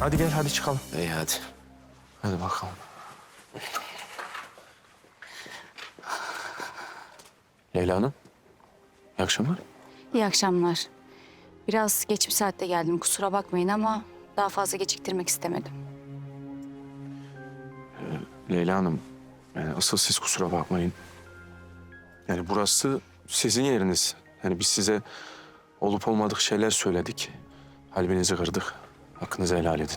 Hadi gel hadi çıkalım. İyi hadi. Hadi bakalım. Leyla Hanım. İyi akşamlar. İyi akşamlar. Biraz geç bir saatte geldim kusura bakmayın ama daha fazla geciktirmek istemedim. Leyla Hanım. Yani asıl siz kusura bakmayın. Yani burası sizin yeriniz. Yani biz size olup olmadık şeyler söyledik. Kalbinizi kırdık. Hakkınızı helal edin.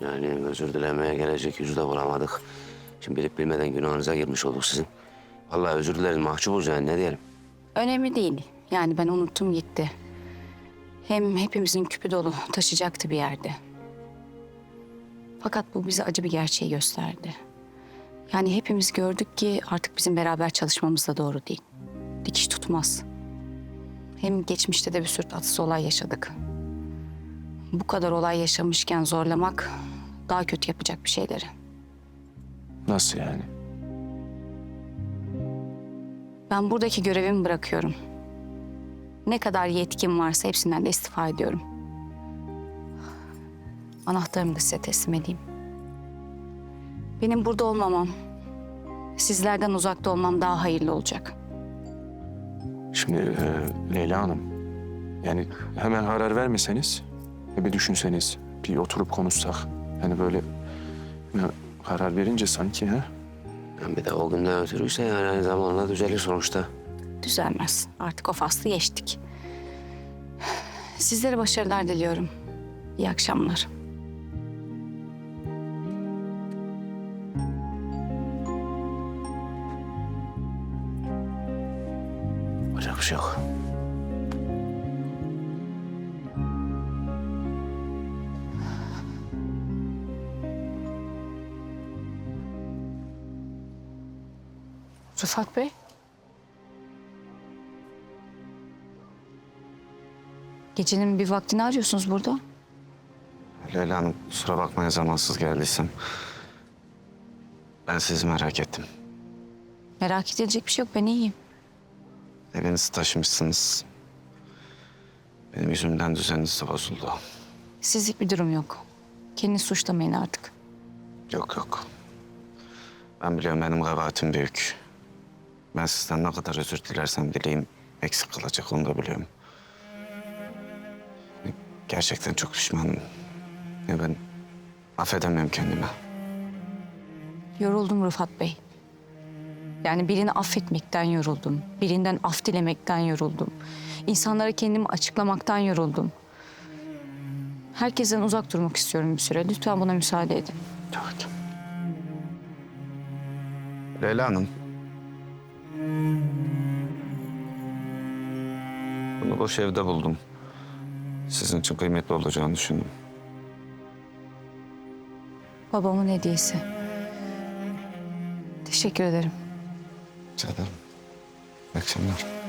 Yani özür dilemeye gelecek yüzü de bulamadık. Şimdi bilip bilmeden günahınıza girmiş olduk sizin. Vallahi özür dileriz mahcubuz yani ne diyelim. Önemli değil. Yani ben unuttum gitti. Hem hepimizin küpü dolu taşıyacaktı bir yerde. Fakat bu bize acı bir gerçeği gösterdi. Yani hepimiz gördük ki artık bizim beraber çalışmamız da doğru değil. Dikiş tutmaz. Hem geçmişte de bir sürü tatsız olay yaşadık. Bu kadar olay yaşamışken zorlamak daha kötü yapacak bir şeyleri. Nasıl yani? Ben buradaki görevimi bırakıyorum. Ne kadar yetkim varsa hepsinden de istifa ediyorum. Anahtarımı da size teslim edeyim. Benim burada olmamam, sizlerden uzakta olmam daha hayırlı olacak. Şimdi e, Leyla Hanım. Yani hemen karar vermeseniz, bir düşünseniz, bir oturup konuşsak. Yani böyle karar verince sanki ha? Yani bir de o günden ötürüyse yani zamanla düzelir sonuçta. Düzelmez. Artık o faslı geçtik. Sizlere başarılar diliyorum. İyi akşamlar. Yapacak bir şey yok. Rıfat Bey. Gecenin bir vaktini arıyorsunuz burada. Leyla Hanım kusura bakmayın zamansız geldiysem. Ben sizi merak ettim. Merak edilecek bir şey yok. Ben iyiyim. Evinizi taşımışsınız. Benim yüzümden düzeniniz de bozuldu. Sizlik bir durum yok. Kendini suçlamayın artık. Yok yok. Ben biliyorum benim kabahatim büyük. Ben sizden ne kadar özür dilersem dileyim eksik kalacak onu da biliyorum. Gerçekten çok pişmanım. Ya ben affedemiyorum kendime. Yoruldum Rıfat Bey. Yani birini affetmekten yoruldum. Birinden af dilemekten yoruldum. İnsanlara kendimi açıklamaktan yoruldum. Herkesten uzak durmak istiyorum bir süre. Lütfen buna müsaade edin. Evet. Leyla Hanım. Bunu boş evde buldum. Sizin için kıymetli olacağını düşündüm. Babamın hediyesi. Teşekkür ederim. Rica ederim. İyi akşamlar.